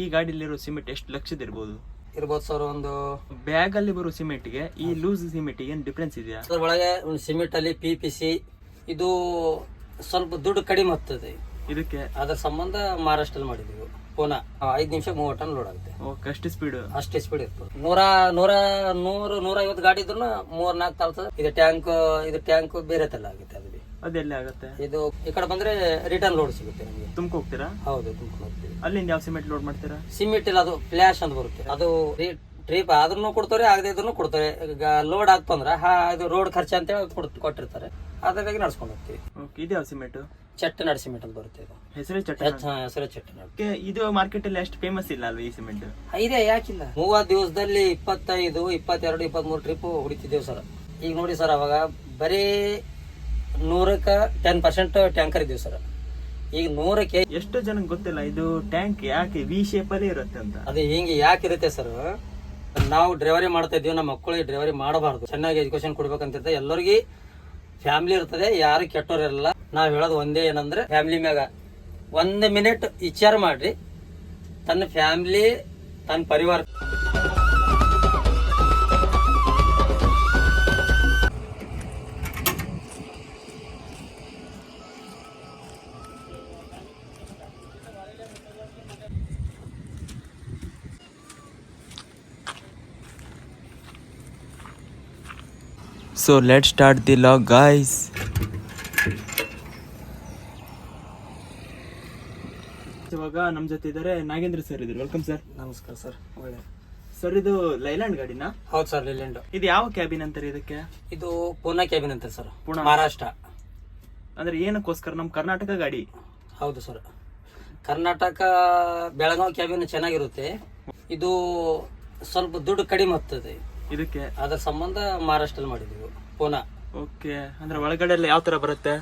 ಈ ಗಾಡಿಲಿರೋ ಸಿಮೆಂಟ್ ಎಷ್ಟು ಲಕ್ಷದ ಇರ್ಬೋದು? ಇರ್ಬೋದು ಸರ್ ಒಂದು ಬ್ಯಾಗ್ ಅಲ್ಲಿ ಬರೋ ಸಿಮೆಂಟ್ಗೆ ಈ ಲೂಸ್ ಸಿಮೆಂಟ್ಗೆ ಏನ್ ಡಿಫ್ರೆನ್ಸ್ ಇದೆಯಾ? ಸರ್ ಒಳಗೆ ಒಂದು ಸಿಮೆಂಟ್ ಅಲ್ಲಿ ಪಿ ಪಿ ಸಿ ಇದು ಸ್ವಲ್ಪ ದುಡ್ಡು ಕಡಿಮೆ ಆಗ್ತದೆ. ಇದಕ್ಕೆ? ಅದರ ಸಂಬಂಧ ಮಹಾರಾಷ್ಟ್ರದಲ್ಲಿ ಮಾಡಿದ್ವಿ ಪುನಃ ಐದು ನಿಮಿಷ ಮೂವತ್ತು ಟನ್ ಲೋಡ್ ಆಗುತ್ತೆ. ಓಕೆ ಕಷ್ಟ ಸ್ಪೀಡ್ ಅಷ್ಟೇ ಸ್ಪೀಡ್ ಇರ್ತದೆ. ನೂರ ನೂರ ನೂರು ನೂರ ಐವತ್ತು ಗಾಡಿ ಇದ್ರು ಮೂರ್ ನಾಲ್ಕು ತಾಳ್ತದೆ. ಇದು ಟ್ಯಾಂಕ್ ಇದು ಟ್ಯಾಂಕ್ ಬೇರೆ ತಲ್ಲ ಆಗುತ್ತೆ ಅದು. ಅದೆಲ್ಲ ಆಗುತ್ತೆ? ಇದು ಈ ಕಡೆ ಬಂದ್ರೆ ರಿಟರ್ನ್ ಲೋಡ್ ಸಿಗುತ್ತೆ ನಮಗೆ. ತುಮ್ಕ ಹೋಗ್ತೀರಾ ಹೌದು ತುಮಕೂರು ಹೋಗ್ತೀವಿ ಅಲ್ಲಿಂದ ಯಾವ ಸಿಮೆಂಟ್ ಲೋಡ್ ಮಾಡ್ತೀರಾ? ಸಿಮೆಂಟ್ ಇಲ್ಲ ಅದು ಫ್ಲಾಶ್ ಅಂತ ಬರುತ್ತೆ. ಅದು ಟ್ರಿಪ್ ಆದ್ರೂ ಕೊಡ್ತಾರೆ ಆಗದೆ ಇದ್ರೂ ಕೊಡ್ತಾರೆ. ಈಗ ಲೋಡ್ ಆಗ್ತಂದ್ರ ಹಾ ಇದು ರೋಡ್ ಖರ್ಚು ಅಂತೇಳಿ ಕೊಡ್- ಕೊಟ್ಟಿರ್ತಾರೆ. ಅದಕ್ಕಾಗಿ ನಡ್ಸ್ಕೊಂಡು ಹೋಗ್ತೀವಿ. ಓಕೆ ಇದು ಯಾವ ಸಿಮೆಂಟ್? ಚಟ್ಟ ನಡ್ ಸಿಮೆಂಟ್ ಅಂತ ಬರುತ್ತೆ ಇದು. ಹೆಸರೇ ಚಟ್ಟ ಹೆಚ್ಚು ಹೆಸರು ಚಟ್ಟ ಓಕೆ ಇದು ಮಾರ್ಕೆಟ್ ಅಲ್ಲಿ ಅಷ್ಟು ಫೇಮಸ್ ಇಲ್ಲ ಅಲ್ವಾ ಈ ಸಿಮೆಂಟ್? ಇದೆ ಯಾಕಿಲ್ಲ. ಮೂವತ್ತು ದಿವಸದಲ್ಲಿ ಇಪ್ಪತ್ತೈದು ಇಪ್ಪತ್ತೆರಡು ಇಪ್ಪತ್ಮೂರು ಟ್ರಿಪ್ ಹೊಡಿತಿದ್ದೇವೆ ಸರ್. ಈಗ ನೋಡಿ ಸರ್ ಅವಾಗ ಬರೀ ನೂರಕ್ಕೆ ಟೆನ್ ಪರ್ಸೆಂಟ್ ಟ್ಯಾಂಕರ್ ಇದ್ದೀವಿ ಸರ್ ಈಗ ನೂರಕ್ಕೆ ಎಷ್ಟು ಜನಕ್ಕೆ ಗೊತ್ತಿಲ್ಲ ಇದು ಟ್ಯಾಂಕ್ ಯಾಕೆ ವಿ ಶೇಪ್ ಅಲ್ಲಿ ಇರುತ್ತೆ ಅಂತ? ಅದು ಹಿಂಗೆ ಯಾಕೆ ಇರುತ್ತೆ ಸರ್ ನಾವು ಡ್ರೈವರಿ ಮಾಡ್ತಾ ಇದೀವಿ ನಮ್ಮ ಮಕ್ಕಳಿಗೆ ಡ್ರೈವರಿ ಮಾಡಬಾರ್ದು. ಚೆನ್ನಾಗಿ ಎಜುಕೇಶನ್ ಕೊಡ್ಬೇಕಂತಿರ್ತದೆ ಎಲ್ಲರಿಗೆ ಫ್ಯಾಮಿಲಿ ಇರ್ತದೆ ಯಾರು ಕೆಟ್ಟೋರು ಇರಲ್ಲ ನಾವು ಹೇಳೋದು ಒಂದೇ ಏನಂದ್ರೆ ಫ್ಯಾಮಿಲಿ ಮ್ಯಾಗ ಒಂದ್ ಮಿನಿಟ್ ವಿಚಾರ ಮಾಡ್ರಿ. ತನ್ನ ಫ್ಯಾಮಿಲಿ ತನ್ನ ಪರಿವಾರ. So let's start the log guys. ಇವಾಗ ನಮ್ಮ ಜೊತೆ ಇದ್ದಾರೆ ನಾಗೇಂದ್ರ ಸರ್ ಇದ್ರು. ವೆಲ್ಕಮ್ ಸರ್ ನಮಸ್ಕಾರ ಸರ್ ಒಳ್ಳೆ ಸರ್ ಇದು ಲೈಲ್ಯಾಂಡ್ ಗಾಡಿನಾ? ಹೌದು ಸರ್ ಲೈಲ್ಯಾಂಡ್ ಇದು ಯಾವ ಕ್ಯಾಬಿನ್ ಅಂತಾರೆ ಇದಕ್ಕೆ? ಇದು ಪೂನಾ ಕ್ಯಾಬಿನ್ ಅಂತ ಸರ್ ಪುಣೆ. ಮಹಾರಾಷ್ಟ್ರ. ಅಂದ್ರೆ ಏನಕ್ಕೋಸ್ಕರ? ನಮ್ಮ ಕರ್ನಾಟಕ ಗಾಡಿ. ಹೌದು ಸರ್ ಕರ್ನಾಟಕ ಬೆಳಗಾವಿ ಕ್ಯಾಬಿನ್ ಚೆನ್ನಾಗಿರುತ್ತೆ. ಇದು ಸ್ವಲ್ಪ ದುಡ್ಡು ಕಡಿಮೆ ಆಗ್ತದೆ. ಇದಕ್ಕೆ? ಅದರ ಸಂಬಂಧ ಮಹಾರಾಷ್ಟ್ರದಲ್ಲಿ ಮಾಡಿದೀವಿ ಪೂನಾ. ಓಕೆ ಅಂದ್ರೆ ಒಳಗಡೆ ಎಲ್ಲ ಯಾವ ತರ ಬರುತ್ತೆ?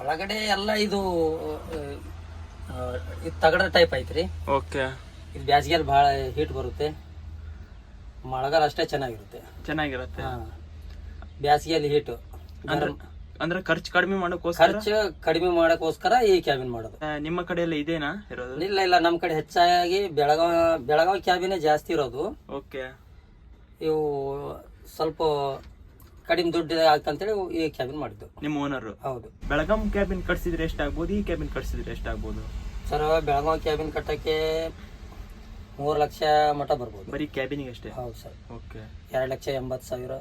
ಒಳಗಡೆ ಎಲ್ಲ ಇದು ಇದು ತಗಡ ಟೈಪ್ ಐತ್ರಿ. ಓಕೆ. ಇದು ಬ್ಯಾಸಿಗೆಯಲ್ಲಿ ಭಾಳ ಹೀಟ್ ಬರುತ್ತೆ. ಮಳೆಗಾಲ ಅಷ್ಟೇ ಚೆನ್ನಾಗಿರುತ್ತೆ. ಚೆನ್ನಾಗಿರುತ್ತೆ. ಬ್ಯಾಸಿಗೆಯಲ್ಲಿ ಹೀಟು ಅಂದ್ರೆ ಅಂದ್ರೆ ಖರ್ಚು ಕಡಿಮೆ ಮಾಡೋಕ್ಕೋಸ್ಕರ? ಖರ್ಚು ಕಡಿಮೆ ಮಾಡೋಕ್ಕೋಸ್ಕರ ಈ ಕ್ಯಾಬಿನ್ ಮಾಡೋದು. ನಿಮ್ಮ ಕಡೆ ಎಲ್ಲ ಇದೇನಾ ಇರೋದು? ಇಲ್ಲ ಇಲ್ಲ ನಮ್ಮ ಕಡೆ ಹೆಚ್ಚಾಗಿ ಬೆಳಗಾವ್ ಬೆಳಗಾವಿ ಕ್ಯಾಬಿನೇ ಜಾಸ್ತಿ ಇರೋದು. ಓಕೆ. ಇವು ಸ್ವಲ್ಪ ಕಡಿಮೆ ದುಡ್ಡು ಆಗ್ತಂತೇಳಿ ಈ ಕ್ಯಾಬಿನ್ ಮಾಡಿದ್ದು. ನಿಮ್ಮ ಓನರ್ ಹೌದು. ಬೆಳಗಾಂ ಕ್ಯಾಬಿನ್ ಕಟ್ಸಿದ್ರೆ ಎಷ್ಟಾಗ್ಬೋದು ಈ ಕ್ಯಾಬಿನ್ ಕಟ್ಸಿದ್ರೆ ಎಷ್ಟಾಗ್ಬೋದು? ಸರ್ ಬೆಳಗಾಂ ಕ್ಯಾಬಿನ್ ಕಟ್ಟಕ್ಕೆ ಮೂರು ಲಕ್ಷ ಮಟ ಬರ್ಬೋದು. ಬರೀ ಕ್ಯಾಬಿನಿಗೆ ಅಷ್ಟೇ? ಹೌದು ಸರ್. ಓಕೆ. ಎರಡು ಲಕ್ಷ ಎಂಬತ್ತು ಸಾವಿರ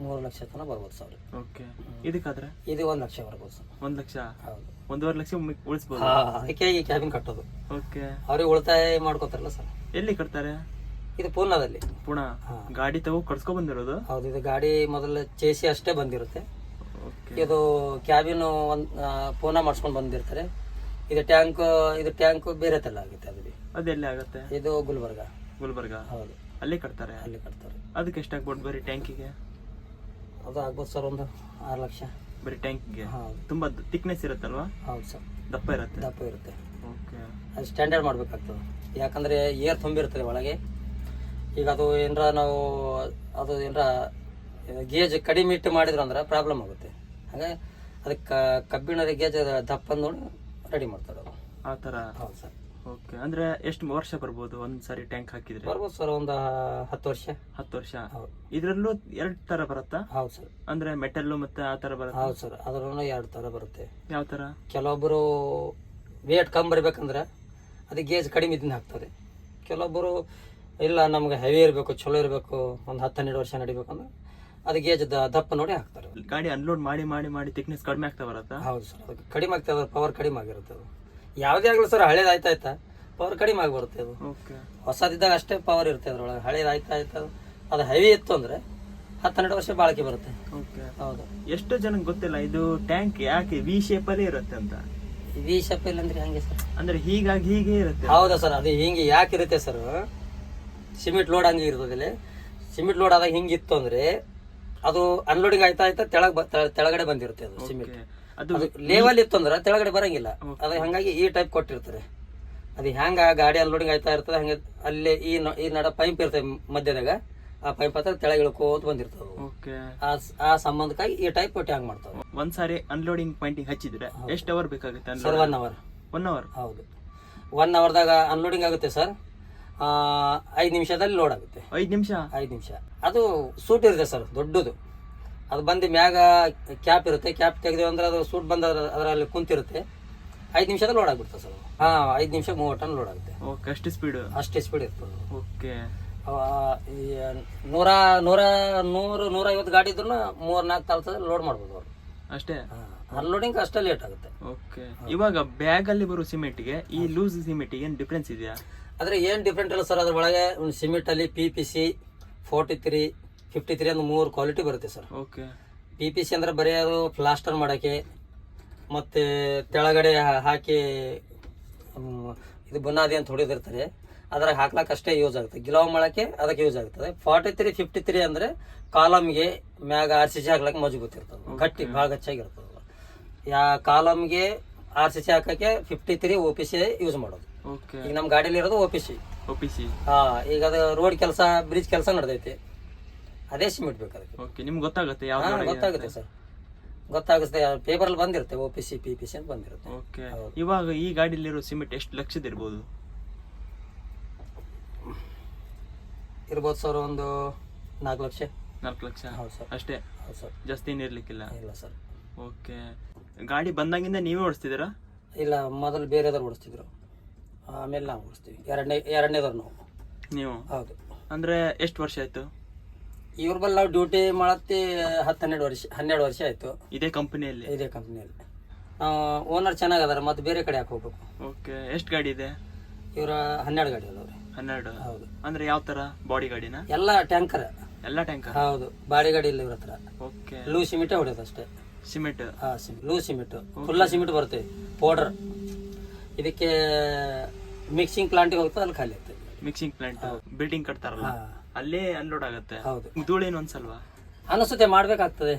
ಮೂರು ಲಕ್ಷ ತನಕ ಬರ್ಬೋದು ಸರ್. ಓಕೆ. ಇದಕ್ಕಾದ್ರೆ? ಇದು ಒಂದು ಲಕ್ಷ ಬರ್ಬೋದು ಸರ್. ಒಂದು ಲಕ್ಷ? ಹೌದು. ಒಂದೂವರೆ ಲಕ್ಷ ಉಳಿಸ್ಬೋದು? ಅದಕ್ಕೆ ಈ ಕ್ಯಾಬಿನ್ ಕಟ್ಟೋದು. ಓಕೆ. ಅವ್ರಿಗೆ ಉಳಿತಾಯ ಮಾಡ್ಕೋತಾರಲ್ಲ ಸರ್. ಎಲ್ಲಿ ಕಟ್ತಾರೆ? ಇದು ಪೂನಾದಲ್ಲಿ ಪುಣೆ. ಗಾಡಿ ತಗೋ ಕಡ್ಸ್ಕೊ ಬಂದಿರೋದು? ಹೌದು ಇದು ಗಾಡಿ ಮೊದಲು ಚೇಸಿ ಅಷ್ಟೇ ಬಂದಿರುತ್ತೆ. ಇದು ಕ್ಯಾಬಿನ್ ಒಂದು ಪೂನಾ ಮಾಡಿಸ್ಕೊಂಡು ಬಂದಿರ್ತಾರೆ. ಇದು ಟ್ಯಾಂಕ್ ಇದು ಟ್ಯಾಂಕ್ ಬೇರೆ ತಲ್ಲ ಆಗುತ್ತೆ ಅದು. ಅದೆಲ್ಲಿ ಆಗುತ್ತೆ? ಇದು ಗುಲ್ಬರ್ಗ. ಗುಲ್ಬರ್ಗ? ಹೌದು. ಅಲ್ಲಿ ಕಟ್ತಾರೆ? ಅಲ್ಲಿ ಕಟ್ತಾರೆ. ಅದಕ್ಕೆ ಎಷ್ಟಾಗ್ಬೋದು ಬರೀ ಟ್ಯಾಂಕಿಗೆ? ಅದು ಆಗ್ಬೋದು ಸರ್ ಒಂದು ಆರು ಲಕ್ಷ. ಬರೀ ಟ್ಯಾಂಕಿಗೆ? ಹೌದು ತುಂಬಾ ತಿಕ್ನೆಸ್ ಇರುತ್ತಲ್ವಾ? ಹೌದು ಸರ್. ದಪ್ಪ ಇರುತ್ತೆ? ದಪ್ಪ ಇರುತ್ತೆ. ಓಕೆ. ಅದು ಸ್ಟ್ಯಾಂಡರ್ಡ್ ಮಾಡಬೇಕಾಗ್ತದೆ. ಯಾಕಂದ್ರೆ ಏರ್ ತುಂಬಿರ್ತದೆ ಒಳಗೆ. ಈಗ ಅದು ಏನರ ನಾವು ಅದು ಏನರ ಗೇಜ್ ಕಡಿಮೆ ಇಟ್ಟು ಮಾಡಿದ್ರು ಅಂದ್ರೆ ಪ್ರಾಬ್ಲಮ್ ಆಗುತ್ತೆ. ಹಾಗೆ ಅದಕ್ಕೆ ಕಬ್ಬಿಣದ ಗೇಜ್ ದಪ್ಪ ನೋಡಿ ರೆಡಿ ಮಾಡ್ತಾರೆ ಅವರು. ಆ ಥರ ಹೌದು ಸರ್. ಓಕೆ ಅಂದ್ರೆ ಎಷ್ಟು ವರ್ಷ ಬರ್ಬೋದು ಒಂದ್ ಸಾರಿ ಟ್ಯಾಂಕ್ ಹಾಕಿದ್ರೆ? ಬರ್ಬೋದು ಸರ್ ಒಂದು ಹತ್ತು ವರ್ಷ. ಹತ್ತು ವರ್ಷ? ಇದ್ರಲ್ಲೂ ಎರಡ್ ತರ ಬರುತ್ತಾ? ಹೌದು ಸರ್. ಅಂದ್ರೆ ಮೆಟಲ್ ಮತ್ತೆ ಆ ತರ ಬರುತ್ತೆ? ಹೌದು ಸರ್ ಅದರಲ್ಲೂ ಎರಡು ತರ ಬರುತ್ತೆ. ಯಾವ ತರ? ಕೆಲವೊಬ್ಬರು ವೇಟ್ ಕಮ್ಮಿ ಬರ್ಬೇಕಂದ್ರೆ ಅದಕ್ಕೆ ಗೇಜ್ ಕಡಿಮೆ ಇದನ್ನ ಹಾಕ್ತಾರೆ. ಕೆಲವೊಬ್ಬರು ಇಲ್ಲ ನಮ್ಗೆ ಹೆವಿ ಇರಬೇಕು ಚಲೋ ಇರಬೇಕು ಒಂದು ಹತ್ತು ಹನ್ನೆರಡು ವರ್ಷ ನಡಿಬೇಕಂದ್ರೆ ಅದು ಗೇಜ್ ದಪ್ಪ ನೋಡಿ ಹಾಕ್ತಾರೆ. ಗಾಡಿ ಅನ್ಲೋಡ್ ಮಾಡಿ ಮಾಡಿ ಮಾಡಿ ತಿಕ್ನೆಸ್ ಕಡಿಮೆ ಆಗ್ತಾ ಬರುತ್ತಾ ಹೌದು ಸರ್ ಅದಕ್ಕೆ ಕಡಿಮೆ ಆಗ್ತದೆ ಪವರ್ ಕಡಿಮೆ ಆಗಿರುತ್ತೆ ಅದು. ಯಾವುದೇ ಆಗಲಿ ಸರ್ ಹಳೇದು ಆಯ್ತಾ ಆಯ್ತಾ? ಪವರ್ ಕಡಿಮೆ ಆಗಿ ಬರುತ್ತೆ ಅದು. ಓಕೆ ಹೊಸದಿದ್ದಾಗ ಅಷ್ಟೇ ಪವರ್ ಇರುತ್ತೆ ಅದ್ರೊಳಗೆ. ಹಳೇದು ಆಯ್ತಾ ಆಯ್ತಾ? ಅದು ಹೆವಿ ಇತ್ತು ಅಂದರೆ ಹತ್ತು ಹನ್ನೆರಡು ವರ್ಷ ಬಾಳಿಕೆ ಬರುತ್ತೆ. ಓಕೆ ಹೌದು. ಎಷ್ಟು ಜನಕ್ಕೆ ಗೊತ್ತಿಲ್ಲ ಇದು ಟ್ಯಾಂಕ್ ಯಾಕೆ ವಿ ಶೇಪ್ ಅಲ್ಲಿ ಇರುತ್ತೆ ಅಂತ? ವಿ ಶೇಪ್ ಇಲ್ಲ ಅಂದ್ರೆ ಹಂಗೆ ಸರ್ ಅಂದ್ರೆ ಹೀಗಾಗಿ ಹೀಗೆ ಇರುತ್ತೆ. ಹೌದಾ ಸರ್ ಅದು ಹಿಂಗೆ ಯಾಕೆ ಇರುತ್ತೆ ಸರ್ ಸಿಮೆಂಟ್ ಲೋಡ್ ಹಂಗೆ ಇರ್ತದಲ್ಲಿ ಸಿಮೆಂಟ್ ಲೋಡ್ ಆದಾಗ ಹಿಂಗಿತ್ತು ಅಂದ್ರೆ ಅದು ಅನ್ಲೋಡಿಂಗ್ ಆಯ್ತಾ ಆಯ್ತಾ ತೆಳಗ್ ತೆಳಗಡೆ ಬಂದಿರುತ್ತೆ ಅದು ಸಿಮೆಂಟ್. ಅದು ಲೇವಲ್ ಇತ್ತು ಅಂದ್ರೆ ತೆಳಗಡೆ ಬರಂಗಿಲ್ಲ. ಅದು ಹಂಗಾಗಿ ಈ ಟೈಪ್ ಕೊಟ್ಟಿರ್ತಾರೆ. ಅದು ಹೆಂಗ ಗಾಡಿ ಅನ್ಲೋಡಿಂಗ್ ಆಯ್ತಾ ಇರ್ತದೆ ಹಂಗೆ ಅಲ್ಲಿ ಈ ಈ ನಡ ಪೈಪ್ ಇರ್ತದೆ ಮಧ್ಯದಾಗ ಆ ಪೈಪ್ ಹತ್ರ ತೆಳಗೆ ಇಳ್ಕೋತ. ಓಕೆ ಆ ಆ ಸಂಬಂಧಕ್ಕಾಗಿ ಈ ಟೈಪ್ ಕೊಟ್ಟು ಹ್ಯಾಂಗ ಮಾಡ್ತಾವೆ ಒಂದ್ ಸಾರಿ ಅನ್ಲೋಡಿಂಗ್ ಪಾಯಿಂಟ್ ಹಚ್ಚಿದ್ರೆ ಎಷ್ಟು ಅವರ್ ಬೇಕಾಗುತ್ತೆ sir one hour one hour ಹೌದು. ಒನ್ ಅವರ್ದಾಗ ಅನ್ಲೋಡಿಂಗ್ ಆಗುತ್ತೆ ಸರ್. ಐದು ನಿಮಿಷದಲ್ಲಿ ಲೋಡ್ ಆಗುತ್ತೆ. ಐದ್ ನಿಮಿಷ? ಐದು ನಿಮಿಷ. ಅದು ಸೂಟ್ ಇರುತ್ತೆ ಸರ್ ದೊಡ್ಡದು. ಅದು ಬಂದು ಮ್ಯಾಗ ಕ್ಯಾಪ್ ಇರುತ್ತೆ. ಕ್ಯಾಪ್ ತೆಗೆದು ಅಂದ್ರೆ ಅದು ಸೂಟ್ ಬಂದ ಅದರಲ್ಲಿ ಕುಂತಿರುತ್ತೆ. ಐದು ನಿಮಿಷದಲ್ಲಿ ಲೋಡ್ ಆಗ್ಬಿಡ್ತದೆ ಸರ್ ಹಾ ಐದು ನಿಮಿಷ ಮೂವತ್ತು ಟನ್ ಲೋಡ್ ಆಗುತ್ತೆ. ಓಕೆ ಅಷ್ಟು ಸ್ಪೀಡ್ ಅಷ್ಟೇ ಸ್ಪೀಡ್ ಇರ್ತದೆ. ಓಕೆ. ನೂರ ನೂರ ನೂರು ನೂರ ಐವತ್ತು ಗಾಡಿ ಇದ್ರು ಮೂರ್ ನಾಲ್ಕು ತಾಸಲ್ಲಿ ಲೋಡ್ ಮಾಡ್ಬೋದು ಅವರು. ಅಷ್ಟೇ? ಅನ್ಲೋಡಿಂಗ್ ಅಷ್ಟೇ ಲೇಟ್ ಆಗುತ್ತೆ. ಓಕೆ. ಇವಾಗ ಬ್ಯಾಗ್ ಅಲ್ಲಿ ಬರೋ ಸಿಮೆಂಟ್ಗೆ ಈ ಲೂಸ್ ಸಿಮೆಂಟ್ಗೆ ಏನು ಡಿಫ್ರೆನ್ಸ್ ಇದೆಯಾ? ಆದರೆ ಏನು ಡಿಫ್ರೆಂಟ್ ಇಲ್ಲ ಸರ್ ಅದ್ರ ಒಳಗೆ ಒಂದು ಸಿಮೆಂಟಲ್ಲಿ P P C forty three fifty three ಅಂದ್ರೆ ಮೂರು ಕ್ವಾಲಿಟಿ ಬರುತ್ತೆ sir okay P P C ಅಂದ್ರೆ ಬರೀ ಅದು ಪ್ಲಾಸ್ಟರ್ ಮಾಡೋಕ್ಕೆ ಮತ್ತು ತೆಳಗಡೆ ಹಾಕಿ ಇದು ಬುನಾದಿ ಅಂತ ಹೊಡೆದಿರ್ತಾರೆ. ಅದ್ರಾಗ ಹಾಕ್ಲಕ್ಕೆ ಅಷ್ಟೇ ಯೂಸ್ ಆಗುತ್ತೆ. ಗಿಲಾವ್ ಮಾಡೋಕ್ಕೆ ಅದಕ್ಕೆ ಯೂಸ್ ಆಗ್ತದೆ ಫಾರ್ಟಿ ತ್ರೀ ಫಿಫ್ಟಿ ತ್ರೀ ಅಂದರೆ ಕಾಲಮ್ಗೆ ಮ್ಯಾಗ ಆರ್ ಸಿ ಸಿ ಹಾಕ್ಲಕ್ಕೆ ಮಜಬೂತ್ ಇರ್ತದೆ ಗಟ್ಟಿ ಭಾಳ ಗಚ್ಚಾಗಿರ್ತದೆ ಯಾ ಕಾಲಮ್ಗೆ ಆರ್ ಸಿ ಸಿ ಹಾಕಕ್ಕೆ fifty three O P C use ಮಾಡೋದು. ಈಗ ನಮ್ಮ ಗಾಡಿಲಿ ಇರೋದು O P C O P C ಹಾ ಈಗ ಅದು ರೋಡ್ ಕೆಲಸ ಬ್ರಿಡ್ಜ್ ಕೆಲಸ ನಡೆದೈತಿ. ಅದೇ ಸಿಮೆಂಟ್ ಬೇಕು ಅದಕ್ಕೆ. ಓಕೆ ನಿಮ್ಗೆ ಗೊತ್ತಾಗುತ್ತೆ ಯಾವ ಹಾ, ಗೊತ್ತಾಗುತ್ತೆ ಸರ್. ಗೊತ್ತಾಗುತ್ತೆ ಪೇಪರಲ್ಲಿ ಬಂದಿರುತ್ತೆ O P C P P C ಅಂತ ಬಂದಿರುತ್ತೆ. ಓಕೆ ಇವಾಗ ಈ ಗಾಡಿಲಿರೋ ಸಿಮೆಂಟ್ ಎಷ್ಟು ಲಕ್ಷದ ಇರ್ಬೋದು? ಇರ್ಬೋದು ಸರ್ ಒಂದು ನಾಲ್ಕು ಲಕ್ಷ. ನಾಲ್ಕು ಲಕ್ಷ? ಹೌದು ಸರ್. ಅಷ್ಟೇ? ಹೌದು ಸರ್. ಜಾಸ್ತಿ ಏನು ಇರ್ಲಿಕ್ಕಿಲ್ಲ? ಇಲ್ಲ ಸರ್. ಓಕೆ ಗಾಡಿ ಬಂದಾಗಿಂದ ನೀವೇ ಓಡಿಸ್ತಿದ್ದೀರಾ? ಇಲ್ಲ ಮೊದಲು ಬೇರೆದವ್ರು ಓಡಿಸ್ತಿದ್ರು. ಆಮೇಲೆ ನಾವು ಉಳಿಸ್ತೀವಿ ಎರಡನೇ ಎರಡನೇದವ್ರು ನಾವು. ನೀವು? ಹೌದು. ಅಂದ್ರೆ ಎಷ್ಟು ವರ್ಷ ಆಯ್ತು? ಇವ್ರ ಬಲ್ಲಿ ನಾವು ಡ್ಯೂಟಿ ಮಾಡತ್ತಿ ಹತ್ತು ಹನ್ನೆರಡು ವರ್ಷ ಹನ್ನೆರಡು ವರ್ಷ ಆಯಿತು. ಇದೇ ಕಂಪನಿಯಲ್ಲಿ ಇದೇ ಕಂಪ್ನಿಯಲ್ಲಿ ಓನರ್ ಚೆನ್ನಾಗದಾರ ಮತ್ತೆ ಬೇರೆ ಕಡೆ ಯಾಕೆ ಹೋಗ್ಬೇಕು? ಓಕೆ ಎಷ್ಟು ಗಾಡಿ ಇದೆ? ಇವರ ಹನ್ನೆರಡು ಗಾಡಿ ಅದಾವ್ರಿ. ಹನ್ನೆರಡು? ಹೌದು. ಅಂದ್ರೆ ಯಾವ ತರ ಬಾಡಿ ಗಾಡಿನ? ಎಲ್ಲ ಟ್ಯಾಂಕರ್ ಎಲ್ಲ ಟ್ಯಾಂಕರ್ ಹೌದು ಬಾಡಿ ಗಾಡಿ ಇಲ್ಲ ಇವ್ರ ಹತ್ರ. ಓಕೆ. ಲೂ ಸಿಮೆಂಟೇ ಹೊಡೆಯೋದು ಅಷ್ಟೇ. ಸಿಮೆಂಟ್ ಹಾಂ ಲೂ ಸಿಮೆಂಟ್. ಫುಲ್ಲ ಸಿಮೆಂಟ್ ಬರುತ್ತೆ. ಪೌಡರ್ ಇದಕ್ಕೆ ಮಿಕ್ಸಿಂಗ್ ಪ್ಲಾಂಟಿಗೆ ಹೋಗ್ತದೆ ಅಲ್ಲಿ ಖಾಲಿ ಆಗ್ತದೆ. ಮಿಕ್ಸಿಂಗ್ ಪ್ಲಾಂಟ್ ಬಿಲ್ಡಿಂಗ್ ಕಟ್ತಾರಲ್ಲ? ಅಲ್ಲೇ ಅನ್ಲೋಡ್ ಆಗುತ್ತೆ. ಹೌದು. ಧೂಳೇನು ಅನ್ಸಲ್ವಾ ಅನಿಸುತ್ತೆ ಮಾಡ್ಬೇಕಾಗ್ತದೆ.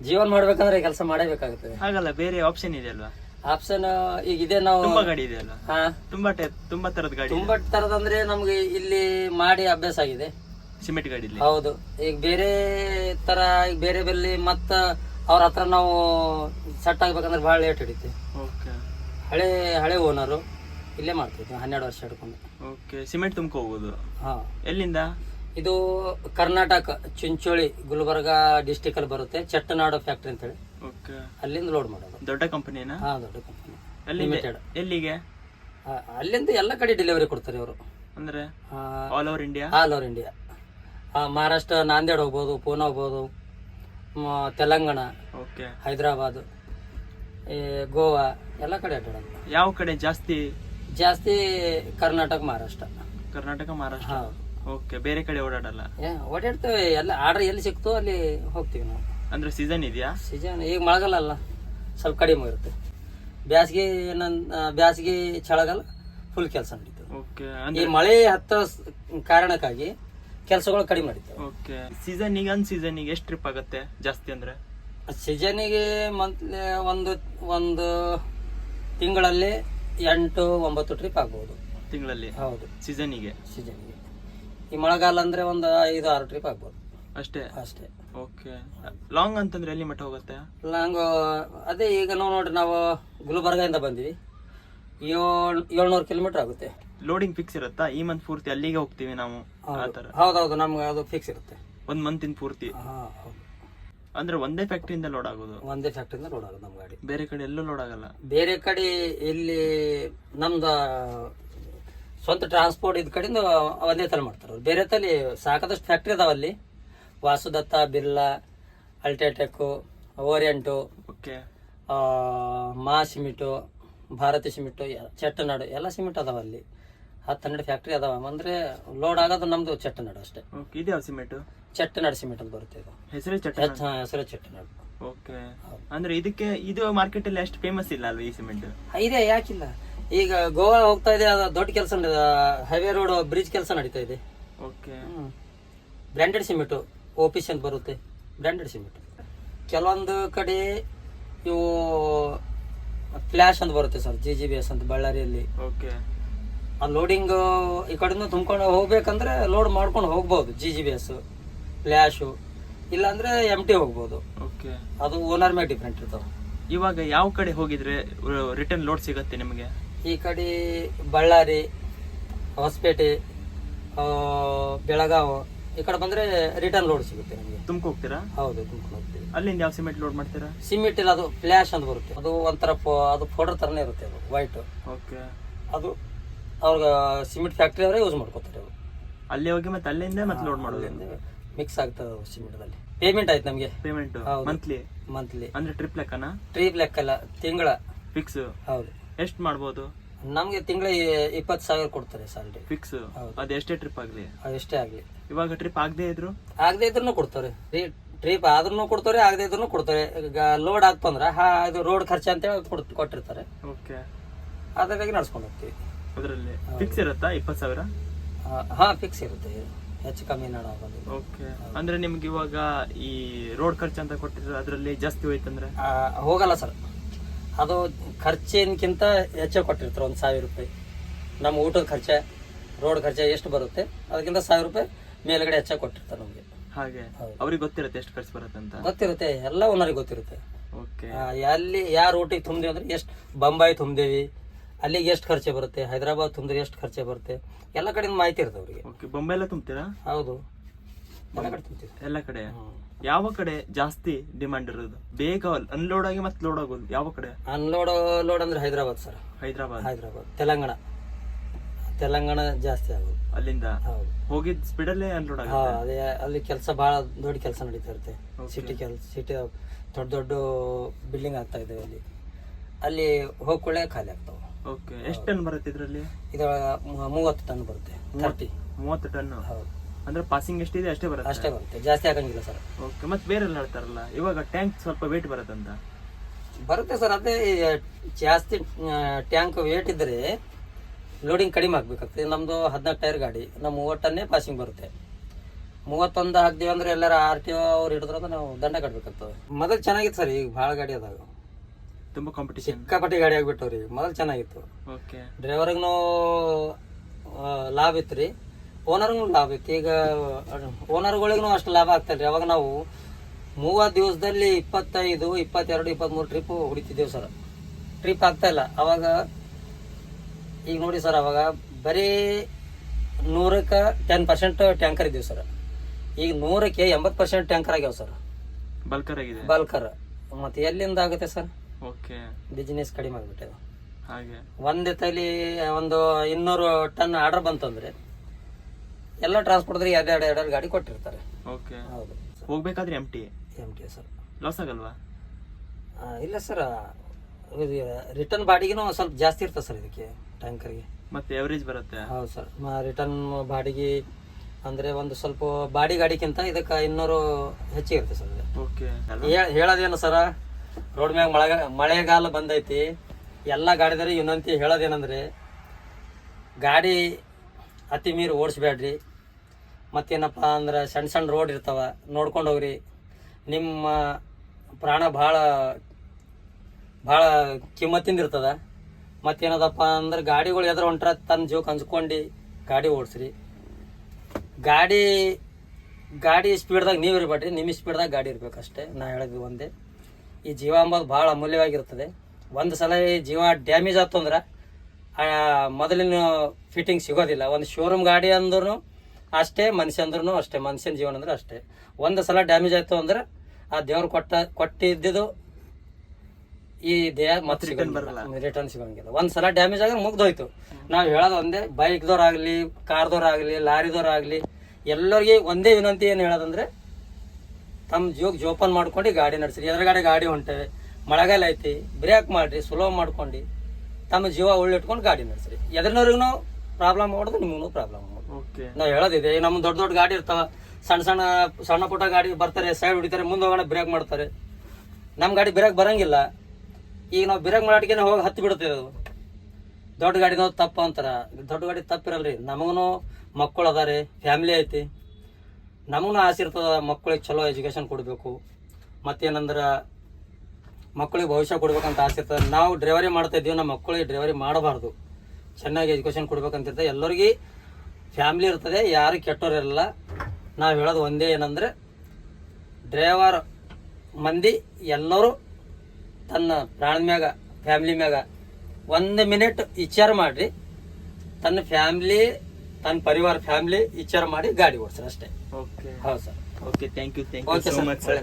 ಜೀವನ ಮಾಡ್ಬೇಕಂದ್ರೆ ಕೆಲಸ ಮಾಡಬೇಕಾಗ್ತದೆ. ಹಾಗಲ್ಲ ಬೇರೆ ಆಪ್ಷನ್ ಇದೆ ಅಲ್ವಾ? ಆಪ್ಷನ್ ಈಗ ಇದೆ ನಾವು ತುಂಬಾ ಗಾಡಿ ಇದೆ ಅಲ್ವಾ? ಹಾ. ತುಂಬಾ ಟೈಪ್ ತುಂಬಾ ತರದ ಗಾಡಿ ತುಂಬಾ ತರದ ಅಂದ್ರೆ ನಮ್ಗೆ ಇಲ್ಲಿ ಮಾಡಿ ಅಭ್ಯಾಸ ಆಗಿದೆ. ಸಿಮೆಂಟ್ ಗಾಡಿ ಹೌದು. ಈಗ ಬೇರೆ ತರ ಈಗ ಬೇರೆ ಬೆಲ್ಲಿ ಮತ್ತ ಅವ್ರ ಹತ್ರ ನಾವು ಸೆಟ್ ಆಗ್ಬೇಕಂದ್ರೆ ಬಹಳ ಲೇಟ್ ಹಿಡಿತೆ ಓಕೆ ಹಳೆ ಹಳೆ ಓನರು ಇಲ್ಲೇ ಮಾಡ್ತಿದ್ವಿ ಹನ್ನೆರಡು ವರ್ಷ ಹಿಡ್ಕೊಂಡು. ಓಕೆ ಸಿಮೆಂಟ್ ತುಂಬ್ಕೊ ಹೋಗೋದು? ಹಾ. ಎಲ್ಲಿಂದ? ಇದು ಕರ್ನಾಟಕ ಚಿಂಚೋಳಿ ಗುಲ್ಬರ್ಗ ಡಿಸ್ಟಿಕ್ ಅಲ್ಲಿ ಬರುತ್ತೆ ಚಟ್ಟನಾಡು ಫ್ಯಾಕ್ಟ್ರಿ ಅಂತೇಳಿ. ಓಕೆ ಅಲ್ಲಿಂದ ಲೋಡ್ ಮಾಡೋದು. ದೊಡ್ಡ ಕಂಪನಿನಾ ಹಾಂ ದೊಡ್ಡ ಕಂಪನಿ ಲಿಮಿಟೆಡ್ ಎಲ್ಲಿಗೆ? ಅಲ್ಲಿಂದ ಎಲ್ಲ ಕಡೆ ಡೆಲಿವರಿ ಕೊಡ್ತಾರೆ ಅವರು ಅಂದ್ರೆ all over India all over India Maharashtra Nanded ಹೋಗ್ಬೋದು ಪೂನಾ ಹೋಗ್ಬೋದು ಮ- ತೆಲಂಗಾಣ ಓಕೆ ಹೈದರಾಬಾದ್. ಈ ಗೋವಾ ಎಲ್ಲ ಕಡೆ ಅಡ್ಡಾಡೋದು. ಯಾವ ಕಡೆ ಜಾಸ್ತಿ? ಜಾಸ್ತಿ ಕರ್ನಾಟಕ ಮಹಾರಾಷ್ಟ್ರ. ಕರ್ನಾಟಕ ಮಹಾರಾಷ್ಟ್ರ? ಹೌದು. ಓಕೆ ಬೇರೆ ಕಡೆ ಓಡಾಡಲ್ಲ? ಏ ಓಡಾಡ್ತೇವೆ ಎಲ್ಲ ಆರ್ಡರ್ ಎಲ್ಲಿ ಸಿಕ್ತೋ ಅಲ್ಲಿ ಹೋಗ್ತೀವಿ ನಾವು. ಅಂದ್ರೆ ಸೀಸನ್ ಇದೆಯಾ? ಸೀಸನ್ ಈಗ ಮಳೆಗಾಲ ಅಲ್ಲ ಸ್ವಲ್ಪ ಕಡಿಮೆ ಇರುತ್ತೆ. ಬ್ಯಾಸ್ಗೆ ನನ್ ಬ್ಯಾಸ್ಗೆ ಚಳಗಲ್ಲ ಫುಲ್ ಕೆಲಸ ನಡೀತದೆ. ಓಕೆ ಈ ಅಂದ್ರೆ ಮಳೆ ಹತ್ತ ಸ್- ಕಾರಣಕ್ಕಾಗಿ ಕೆಲಸಗಳು ಕಡಿಮೆ ನಡೀತವೆ. ಓಕೆ ಈಗ ಅನ್ ಈಗ ಎಷ್ಟು ಟ್ರಿಪ್ ಆಗುತ್ತೆ ಜಾಸ್ತಿ ಅಂದ್ರೆ? ಸೀಸನಿಗೆ ಮಂತ್ಲಿ ಒಂದು ಒಂದು ತಿಂಗಳಲ್ಲಿ ಎಂಟು ಒಂಬತ್ತು ಟ್ರಿಪ್ ಆಗ್ಬೋದು. ತಿಂಗಳಲ್ಲಿ? ಹೌದು. ಸೀಸನಿಗೆ ಸೀಸನಿಗೆ ಈ ಮಳೆಗಾಲ ಅಂದ್ರೆ ಒಂದು ಐದು ಆರು ಟ್ರಿಪ್ ಆಗ್ಬೋದು. ಅಷ್ಟೇ? ಅಷ್ಟೇ. ಓಕೆ ಲಾಂಗ್ ಅಂತಂದ್ರೆ ಎಲ್ಲಿ ಮಟ್ಟ ಹೋಗುತ್ತೆ? ಲಾಂಗ್ ಅದೇ ಈಗ ನಾವು ನೋಡ್ರಿ ನಾವು ಗುಲ್ಬರ್ಗದಿಂದ ಬಂದ್ವಿ. ಏಳ್ ಏಳ್ನೂರು ಕಿಲೋಮೀಟರ್ ಆಗುತ್ತೆ. ಲೋಡಿಂಗ್ ಫಿಕ್ಸ್ ಇರುತ್ತಾ? ಈ ಮಂತ್ ಪೂರ್ತಿ ಅಲ್ಲಿಗೆ ಹೋಗ್ತೀವಿ ನಾವು? ಆ ಹೌದು. ಹೌದೌದು ನಮ್ಗೆ ಅದು ಫಿಕ್ಸ್ ಇರುತ್ತೆ. ಒಂದು ಮಂತಿನ ಪೂರ್ತಿ? ಹಾಂ ಅಂದ್ರೆ ಒಂದೇ ಫ್ಯಾಕ್ಟ್ರಿಯಿಂದ ಲೋಡ್ ಆಗೋದು? ಒಂದೇ ಫ್ಯಾಕ್ಟ್ರಿಯಿಂದ ಲೋಡ್ ಆಗೋದು ನಮ್ಮ ಗಾಡಿ. ಬೇರೆ ಕಡೆ ಎಲ್ಲೂ ಲೋಡ್ ಆಗಲ್ಲ? ಬೇರೆ ಕಡೆ ಇಲ್ಲಿ ನಮ್ದು ಸ್ವಂತ ಟ್ರಾನ್ಸ್ಪೋರ್ಟ್ ಇದ್ ಕಡೆಯಿಂದ ಒಂದೇ ತಲೆ ಮಾಡ್ತಾರೆ. ಬೇರೆ ತಲೆ ಸಾಕದಷ್ಟು ಫ್ಯಾಕ್ಟ್ರಿ ಅದಾವ ಅಲ್ಲಿ. Vasavadatta Birla UltraTech Orient okay ಮಾ ಸಿಮೆಂಟು ಭಾರತಿ ಸಿಮೆಂಟು ಚಟ್ಟನಾಡು ಎಲ್ಲ ಸಿಮೆಂಟ್ ಅದಾವ ಅಲ್ಲಿ. ಹತ್ತು ಹನ್ನೆರಡು ಫ್ಯಾಕ್ಟ್ರಿ ಅದಾವ. ಅಂದ್ರೆ ಲೋಡ್ ಆಗೋದು ನಮ್ದು ಚಟ್ಟನಾಡು ಅಷ್ಟೇ. ಸಿಮೆಂಟ್? ಚಟ್ಟನಾಡು ಸಿಮೆಂಟ್ ಅಂತ ಬರುತ್ತೆ ಇದು. ಹೆಸರು ಚಟ್ಟ ಹೆಸರು ಚಟ್ಟನಾಡು. ಓಕೆ. ಅಂದ್ರೆ ಇದಕ್ಕೆ ಇದು ಮಾರ್ಕೆಟ್ ಅಲ್ಲಿ ಅಷ್ಟು ಫೇಮಸ್ ಇಲ್ಲ ಅಲ್ವಾ ಈ ಸಿಮೆಂಟ್? ಇದೆ ಯಾಕಿಲ್ಲ. ಈಗ ಗೋವಾ ಹೋಗ್ತಾ ಇದೆ ಅದು ದೊಡ್ಡ ಕೆಲಸ ಹೈವೇ ರೋಡ್ ಬ್ರಿಡ್ಜ್ ಕೆಲಸ ನಡೀತಾ ಇದೆ. ಓಕೆ. ಬ್ರ್ಯಾಂಡೆಡ್ ಸಿಮೆಂಟು ಓಪಿಸ್ ಅಂತ ಬರುತ್ತೆ. ಬ್ರ್ಯಾಂಡೆಡ್ ಸಿಮೆಂಟ್ ಕೆಲವೊಂದು ಕಡೆ ಇವು ಫ್ಲ್ಯಾಶ್ ಅಂತ ಬರುತ್ತೆ sir G G B S ಅಂತ ಬಳ್ಳಾರಿಯಲ್ಲಿ. ಓಕೆ. ಆ ಲೋಡಿಂಗ್ ಈ ಕಡೆಯಿಂದ ತುಂಬ್ಕೊಂಡು ಹೋಗ್ಬೇಕಂದ್ರೆ ಲೋಡ್ ಮಾಡ್ಕೊಂಡು ಹೋಗ್ಬೋದು G G B S flash ಇಲ್ಲಾಂದ್ರೆ ಎಂ ಟಿ ಹೋಗ್ಬೋದು. ಓಕೆ ಅದು ಓನರ್ ಮೇಲೆ ಡಿಫ್ರೆಂಟ್ ಇರ್ತಾವೆ ಇವಾಗ ಯಾವ ಕಡೆ ಹೋಗಿದ್ರೆ ರಿಟರ್ನ್ ಲೋಡ್ ಸಿಗತ್ತೆ ನಿಮಗೆ? ಈ ಕಡೆ ಬಳ್ಳಾರಿ ಹೊಸಪೇಟೆ ಆ, ಬೆಳಗಾವಿ ಈ ಕಡೆ ಬಂದ್ರೆ ರಿಟರ್ನ್ ಲೋಡ್ ಸಿಗುತ್ತೆ ನಿಮಗೆ. ತುಮಕ್ ಹೋಗ್ತೀರಾ? ಹೌದು ತುಂಬ್ಕೊಂಡು ಹೋಗ್ತೀವಿ. ಅಲ್ಲಿಂದ ಯಾವ ಸಿಮೆಂಟ್ ಲೋಡ್ ಮಾಡ್ತೀರಾ? ಸಿಮೆಂಟ್ ಇಲ್ಲ ಅದು ಫ್ಲ್ಯಾಶ್ ಅಂತ ಬರುತ್ತೆ. ಅದು ಒಂಥರ ಫೋ- ಅದು ಪೌಡರ್ ತರನೇ ಇರುತ್ತೆ ಅದು ವೈಟ್ ಓಕೆ ಅದು ಅವ್ರಿಗೆ ಸಿಮೆಂಟ್ ಫ್ಯಾಕ್ಟ್ರಿ ಅವರೇ ಯೂಸ್ ಮಾಡ್ಕೋತಾರೆ ಅಲ್ಲಿ ಹೋಗಿ ಮತ್ತೆ ಅಲ್ಲಿಂದ ಮತ್ತೆ ಲೋಡ್ ಮಾಡೋದು? ಮಿಕ್ಸ್ ಆಗ್ತದೆ ಅದು ಸಿಮೆಂಟ್ದಲ್ಲಿ ಪೇಮೆಂಟ್ ಆಯ್ತು ನಮಗೆ? ಪೇಮೆಂಟ್ ಹೌದು. ಮಂತ್ಲಿ ಮಂತ್ಲಿ ಅಂದ್ರೆ ಟ್ರಿಪ್ ಲೆಕ್ಕನ? ಲೆಕ್ಕ ಅಲ್ಲ ತಿಂಗಳ. ಫಿಕ್ಸ್ ಹೌದು. ಎಷ್ಟು ಮಾಡ್ಬೋದು? ನಮಗೆ ತಿಂಗಳ ಇಪ್ಪತ್ತು ಸಾವಿರ ಕೊಡ್ತಾರೆ ಸ್ಯಾಲ್ರಿ ಫಿಕ್ಸ್ ಹೌದು. ಅದು ಎಷ್ಟೇ ಟ್ರಿಪ್ ಆಗ್ಲಿ? ಅದೆಷ್ಟೇ ಆಗಲಿ. ಇವಾಗ ಟ್ರಿಪ್ ಆಗದೆ ಇದ್ರು? ಆಗದೆ ಇದ್ರೂ ಕೊಡ್ತಾರೆ. ಟ್ರಿಪ್ ಆದ್ರೂ ಕೊಡ್ತಾರೆ ಆಗದೆ ಇದ್ರೂ ಕೊಡ್ತಾರೆ. ಈಗ ಲೋಡ್ ಆಗ್ತಂದ್ರ ಹಾ ಇದು ರೋಡ್ ಖರ್ಚು ಅಂತೇಳಿ ಕೊಡ್- ಕೊಟ್ಟಿರ್ತಾರೆ. ಓಕೆ. ಅದಕ್ಕಾಗಿ ನಡ್ಸ್ಕೊಂಡು ಹೋಗ್ತೀವಿ. ಅದರಲ್ಲಿ. ಫಿಕ್ಸ್ ಇರುತ್ತಾ ಇಪ್ಪತ್ತು ಸಾವಿರ? ಹಾ ಫಿಕ್ಸ್ ಇರುತ್ತೆ. ಹೆಚ್ಚು ಕಮ್ಮಿ ನಡೋದು ಓಕೆ ಅಂದ್ರೆ ನಿಮ್ಗೆ ಇವಾಗ ಈ ರೋಡ್ ಖರ್ಚು ಅಂತ ಕೊಟ್ಟಿದ್ರೆ ಅದರಲ್ಲಿ ಜಾಸ್ತಿ ಹೋಯ್ತಂದ್ರೆ? ಆ, ಹೋಗಲ್ಲ ಸರ್. ಅದು ಖರ್ಚಿನಕ್ಕಿಂತ ಹೆಚ್ಚು ಕೊಟ್ಟಿರ್ತಾರೆ ಒಂದು ಸಾವಿರ ರೂಪಾಯಿ. ನಮ್ಮ ಊಟದ ಖರ್ಚ ರೋಡ್ ಖರ್ಚೆ ಎಷ್ಟು ಬರುತ್ತೆ ಅದಕ್ಕಿಂತ ಸಾವಿರ ರೂಪಾಯಿ ಮೇಲ್ಗಡೆ ಹೆಚ್ಚಾಗಿ ಕೊಟ್ಟಿರ್ತಾರೆ ನಮಗೆ. ಹಾಗೆ. ಹೌದು. ಅವ್ರಿಗೆ ಗೊತ್ತಿರುತ್ತೆ ಎಷ್ಟು ಖರ್ಚು ಬರುತ್ತೆ ಅಂತ? ಗೊತ್ತಿರುತ್ತೆ ಎಲ್ಲ ಓನರಿಗೆ ಗೊತ್ತಿರುತ್ತೆ. ಓಕೆ ಆ, ಎಲ್ಲಿ ಯಾವ ರೂಟಿಗೆ ತುಂಬಿದೆ ಅಂದ್ರೆ ಎಷ್ಟು ಬೊಂಬಾಯಿ ತುಂಬ್ದೇವಿ ಅಲ್ಲಿಗೆ ಎಷ್ಟು ಖರ್ಚೆ ಬರುತ್ತೆ? ಹೈದರಾಬಾದ್ ತುಂಬಿದ್ರೆ ಎಷ್ಟು ಖರ್ಚೆ ಬರುತ್ತೆ? ಎಲ್ಲ ಕಡೆಯಿಂದ ಮಾಹಿತಿ ಇರುತ್ತೆ ಅವರಿಗೆ. ಓಕೆ ಬೊಂಬೆ ಎಲ್ಲ ತುಂಬ್ತೀರಾ? ಹೌದು. ಎಲ್ಲ ಕಡೆ ತುಂಬ್ತೀವಿ. ಎಲ್ಲ ಕಡೆ? ಯಾವ ಕಡೆ ಜಾಸ್ತಿ ಡಿಮ್ಯಾಂಡ್ ಇರೋದು? ಬೇಗ ಅನ್ಲೋಡ್ ಆಗಿ ಮತ್ತೆ ಲೋಡ್ ಆಗೋದು ಯಾವ ಕಡೆ? ಅನ್ಲೋಡ್ ಲೋಡ್ ಅಂದ್ರೆ ಹೈದರಾಬಾದ್ ಸರ್. ಹೈದರಾಬಾದ್? ಹೈದರಾಬಾದ್. ತೆಲಂಗಾಣ. ತೆಲಂಗಾಣ ಜಾಸ್ತಿ ಆಗೋದು. ಅಲ್ಲಿಂದ? ಹೌದು. ಹೋಗಿದ್ ಸ್ಪೀಡಲ್ಲೇ ಅನ್ಲೋಡ್ ಆಗುತ್ತೆ? ಅದೇ ಅಲ್ಲಿ ಕೆಲಸ ಬಹಳ ದೊಡ್ಡ ಕೆಲಸ ನಡೀತಾ ಇರುತ್ತೆ. ಸಿಟಿ ಕೆಲಸ ಸಿಟಿ ದೊಡ್ಡ ದೊಡ್ಡ ಬಿಲ್ಡಿಂಗ್ ಆಗ್ತಾ ಇದೆ ಅಲ್ಲಿ. ಅಲ್ಲಿ ಹೋಗ್ಕೊಳ್ಳೆ ಖಾಲಿ ಆಗ್ತಾವೆ. ಓಕೆ ಎಷ್ಟು ಟನ್ ಬರುತ್ತೆ ಇದರಲ್ಲಿ? ಇದ್ರೊಳಗ ಮೂ- ಮೂವತ್ತು ಟನ್ ಬರುತ್ತೆ ತರ್ಟಿ ಮೂವತ್ತು ಟನ್? ಹೌದು. ಅಂದ್ರೆ ಪಾಸಿಂಗ್ ಎಷ್ಟಿದೆ ಅಷ್ಟೇ ಬರುತ್ತೆ? ಅಷ್ಟೇ ಬರುತ್ತೆ ಜಾಸ್ತಿ ಆಗಂಗಿಲ್ಲ ಸರ್. ಓಕೆ ಮತ್ತೆ ಬೇರೆ ಎಲ್ಲ ಹೇಳ್ತಾರಲ್ಲ ಇವಾಗ ಟ್ಯಾಂಕ್ ಸ್ವಲ್ಪ ವೇಟ್ ಬರುತ್ತಂತ ಬರುತ್ತೆ ಸರ್ ಅದೇ ಜಾಸ್ತಿ ಟ್ಯಾಂಕ್ ವೇಟ್ ಇದ್ರೆ ಲೋಡಿಂಗ್ ಕಡಿಮೆ ಆಗ್ಬೇಕಾಗ್ತದೆ. ನಮ್ದು ಹದಿನಾಲ್ಕು ಟೈರ್ ಗಾಡಿ ನಮ್ಮ ಮೂವತ್ತು ಟನ್ನೇ ಪಾಸಿಂಗ್ ಬರುತ್ತೆ. ಮೂವತ್ತೊಂದು ಹಾಕ್ತೀವಿ ಅಂದ್ರೆ ಎಲ್ಲರ ಆರ್ ಟಿ ಅವ್ರು ಹಿಡಿದ್ರೆ ನಾವು ದಂಡ ಕಟ್ಬೇಕಾಗ್ತದೆ. ಮೊದಲು ಚೆನ್ನಾಗಿತ್ತು ಸರ್ ಈಗ ಭಾಳ ಗಾಡಿ ಅದಾಗ ತುಂಬಾ ಕಾಂಪಿಟೇಷನ್ ಸಿಕ್ಕಾಪಟ್ಟೆ ಗಾಡಿ ಆಗ್ಬಿಟ್ಟವ್ರಿ ಮೊದಲು ಚೆನ್ನಾಗಿತ್ತು. ಓಕೆ ಡ್ರೈವರ್ಗೂ ಲಾಭ ಇತ್ತು ರೀ. ಓನರ್ಗೂ ಲಾಭ ಇತ್ತು. ಈಗ ಓನರ್ಗಳಿಗೂ ಅಷ್ಟು ಲಾಭ ಆಗ್ತಾಯಿಲ್ಲ ಅವಾಗ ನಾವು ಮೂವತ್ತು ದಿವಸದಲ್ಲಿ ಇಪ್ಪತ್ತೈದು ಇಪ್ಪತ್ತೆರಡು ಇಪ್ಪತ್ತ್ಮೂರು ಟ್ರಿಪ್ ಹೊಡಿತಿದ್ದೇವೆ ಸರ್ ಟ್ರಿಪ್ ಆಗ್ತಾ ಇಲ್ಲ. ಅವಾಗ ಈಗ ನೋಡಿ ಸರ್ ಅವಾಗ ಬರೀ ನೂರಕ್ಕೆ ಟೆನ್ ಪರ್ಸೆಂಟ್ ಟ್ಯಾಂಕರ್ ಇದ್ದೀವಿ ಸರ್ ಈಗ ನೂರಕ್ಕೆ ಎಂಬತ್ತು ಪರ್ಸೆಂಟ್ ಟ್ಯಾಂಕರ್ ಆಗ್ಯಾವ ಸರ್ ಬಲ್ಕರ್ ಆಗಿದೆ. ಬಲ್ಕರ್ ಮತ್ತೆ ಎಲ್ಲಿಂದ ಆಗುತ್ತೆ ಸರ್ ಓಕೆ. ಬಿಸ್ನೆಸ್ ಕಡಿಮೆ ಆಗ್ಬಿಟ್ಟಿದೆ ಹಾಗೆ. ಒಂದೇ ತಲಿ ಒಂದು ಇನ್ನೂರು ಟನ್ ಆರ್ಡರ್ ಬಂತಂದ್ರೆ ಎಲ್ಲ ಟ್ರಾನ್ಸ್ಪೋರ್ಟ್ರಿಗೆ ಎರಡು ಎರಡು ಎರಡು ಗಾಡಿ ಕೊಟ್ಟಿರ್ತಾರೆ. ಓಕೆ. ಹೌದು. ಹೋಗ್ಬೇಕಾದ್ರೆ M T M T sir. Loss ಆಗಲ್ವಾ? ಇಲ್ಲ ಸರ್. ರಿಟರ್ನ್ ಬಾಡಿಗೆನೂ ಸ್ವಲ್ಪ ಜಾಸ್ತಿ ಇರ್ತದೆ ಸರ್ ಇದಕ್ಕೆ ಟ್ಯಾಂಕರ್ಗೆ ಮತ್ತೆ ಎವರೇಜ್ ಬರುತ್ತೆ? ಹೌದು ಸರ್. ರಿಟರ್ನ್ ಬಾಡಿಗೆ ಅಂದರೆ ಒಂದು ಸ್ವಲ್ಪ ಬಾಡಿ ಗಾಡಿಗಿಂತ ಇದಕ್ಕೆ ಇನ್ನೂರು ಹೆಚ್ಚಿಗೆ ಇರುತ್ತೆ ಸರ್. ಓಕೆ. ಹೇ- ಹೇಳೋದೇನು ಸರ? ರೋಡ್ ಮ್ಯಾಗ ಮಳೆಗಾಲ ಮಳೆಗಾಲ ಬಂದೈತಿ. ಎಲ್ಲ ಗಾಡಿದಾರಿ ಇನ್ನೊಂದು ಹೇಳೋದೇನಂದ್ರೆ, ಗಾಡಿ ಅತಿ ಮೀರಿ ಓಡಿಸ್ಬೇಡ್ರಿ ಮತ್ತೇನಪ್ಪ ಅಂದ್ರೆ ಸಣ್ಣ ಸಣ್ಣ ರೋಡ್ ಇರ್ತಾವ, ನೋಡ್ಕೊಂಡು ಹೋಗ್ರಿ. ನಿಮ್ಮ ಪ್ರಾಣ ಭಾಳ ಭಾಳ ಕಿಮ್ಮತ್ತಿಂದ ಇರ್ತದ. ಮತ್ತೇನದಪ್ಪ ಅಂದ್ರೆ ಗಾಡಿಗಳು ಎದ್ರ ಹೊಂಟ್ರ ತನ್ನ ಜೀವಕ್ಕೆ ಹಂಚ್ಕೊಂಡು ಗಾಡಿ ಓಡಿಸ್ರಿ. ಗಾಡಿ ಗಾಡಿ ಸ್ಪೀಡ್ದಾಗ ನೀವು ಇರಬೇಡ್ರಿ ನಿಮ್ಮ ಸ್ಪೀಡ್ದಾಗ ಗಾಡಿ ಇರ್ಬೇಕು ಅಷ್ಟೇ ನಾ ಹೇಳಿದ್ವಿ ಒಂದೇ. ಈ ಜೀವ ಅಂಬೋದು ಭಾಳ ಅಮೂಲ್ಯವಾಗಿರ್ತದೆ ಒಂದು ಸಲ ಈ ಜೀವ ಡ್ಯಾಮೇಜ್ ಆಯ್ತು ಅಂದ್ರೆ ಆ ಮೊದಲಿನ ಫಿಟ್ಟಿಂಗ್ ಸಿಗೋದಿಲ್ಲ. ಒಂದು ಶೋರೂಮ್ ಗಾಡಿ ಅಂದ್ರೂ ಅಷ್ಟೇ ಮನುಷ್ಯ ಅಂದ್ರೂ ಅಷ್ಟೇ ಮನುಷ್ಯನ ಜೀವನ ಅಂದ್ರೆ ಅಷ್ಟೇ. ಒಂದು ಸಲ ಡ್ಯಾಮೇಜ್ ಆಯ್ತು ಅಂದ್ರೆ ಆ ದೇವ್ರು ಕೊಟ್ಟ ಕೊಟ್ಟಿದ್ದು ಈ ದೇಹ ಮತ್ತೆ. ರಿಟರ್ನ್ ಸಿಗೋಂಗಿಲ್ಲ. ಒಂದು ಸಲ ಡ್ಯಾಮೇಜ್ ಆದ್ರೆ ಮುಗ್ದೋಯ್ತು. ನಾವು ಹೇಳೋದು ಒಂದೇ ಬೈಕ್ದವ್ರಾಗ್ಲಿ ಕಾರ್ದವ್ರಾಗ್ಲಿ ಲಾರಿದವ್ರಾಗ್ಲಿ ಎಲ್ಲರಿಗೆ ಒಂದೇ ವಿನಂತಿ ಏನು ಹೇಳೋದಂದ್ರೆ ತಮ್ಮ ಜೋಗ್ ಜೋಪಾನ್ ಮಾಡ್ಕೊಂಡು ಗಾಡಿ ನಡೆಸ್ರಿ. ಎದುರುಗಡೆ ಗಾಡಿ ಹೊಂಟವೆ ಮಳೆಗಾಲ ಐತಿ ಬ್ರೇಕ್ ಮಾಡ್ರಿ ಸುಲಭ ಮಾಡ್ಕೊಂಡು ತಮ್ಮ ಜೀವ ಉಳ್ಳಿಟ್ಕೊಂಡು ಗಾಡಿ ನಡೆಸ್ರಿ. ಎದ್ರನವ್ರಿಗೂ ಪ್ರಾಬ್ಲಮ್ ಮಾಡೋದು ನಿಮಗೂ ಪ್ರಾಬ್ಲಮ್ ಮಾಡೋದು. ಓಕೆ ನಾವು ಹೇಳೋದಿದೆ ನಮ್ಮ ದೊಡ್ಡ ದೊಡ್ಡ ಗಾಡಿ ಇರ್ತಾವ ಸಣ್ಣ ಸಣ್ಣ ಸಣ್ಣ ಪುಟ್ಟ ಗಾಡಿ ಬರ್ತಾರೆ ಸೈಡ್ ಹೊಡಿತಾರೆ ಮುಂದೆ ಹೋಗೋಣ ಬ್ರೇಕ್ ಮಾಡ್ತಾರೆ. ನಮ್ಮ ಗಾಡಿ ಬ್ರೇಕ್ ಬರಂಗಿಲ್ಲ. ಈಗ ನಾವು ಬ್ರೇಕ್ ಮಾಡಾಟಿಗೆ ಹೋಗಿ ಹತ್ತು ಬಿಡ್ತೇವೆ ಅದು. ದೊಡ್ಡ ಗಾಡಿನವ್ರು ತಪ್ಪು ಅಂತಾರೆ. ದೊಡ್ಡ ಗಾಡಿ ತಪ್ಪಿರಲ್ರಿ. ನಮಗೂ ಮಕ್ಕಳು ಅದಾರೆ ಫ್ಯಾಮಿಲಿ ಐತಿ. ನಮಗೂ ಆಸೆ ಇರ್ತದ ಮಕ್ಕಳಿಗೆ ಚಲೋ ಎಜುಕೇಶನ್ ಕೊಡಬೇಕು. ಮತ್ತೇನಂದ್ರೆ, ಮಕ್ಕಳಿಗೆ ಭವಿಷ್ಯ ಕೊಡ್ಬೇಕಂತ ಆಸೆ ಇರ್ತದೆ ನಾವು ಡ್ರೈವರಿ ಮಾಡ್ತಾ ಇದ್ದೀವಿ, ನಮ್ಮ ಮಕ್ಕಳಿಗೆ ಡ್ರೈವರಿ ಮಾಡಬಾರ್ದು. ಚೆನ್ನಾಗಿ ಎಜುಕೇಶನ್ ಕೊಡ್ಬೇಕಂತ ಇರ್ತದೆ ಎಲ್ಲರಿಗೆ ಫ್ಯಾಮಿಲಿ ಇರ್ತದೆ, ಯಾರು ಕೆಟ್ಟೋರಿರಲ್ಲ ನಾವು ಹೇಳೋದು ಒಂದೇ ಏನಂದ್ರೆ ಡ್ರೈವರ್ ಮಂದಿ ಎಲ್ಲರೂ ತನ್ನ ಪ್ರಾಣದ ಮ್ಯಾಗ ಫ್ಯಾಮಿಲಿ ಮ್ಯಾಗ ಒಂದು ಮಿನಿಟ್ ವಿಚಾರ ಮಾಡಿರಿ. ತನ್ನ ಫ್ಯಾಮಿಲಿ ತನ್ನ ಪರಿವಾರ ಫ್ಯಾಮಿಲಿ ವಿಚಾರ ಮಾಡಿ ಗಾಡಿ ಓಡಿಸ್ರಿ ಅಷ್ಟೇ. ಓಕೆ ಹೌದು sir. Okay thank you thank you okay so much sir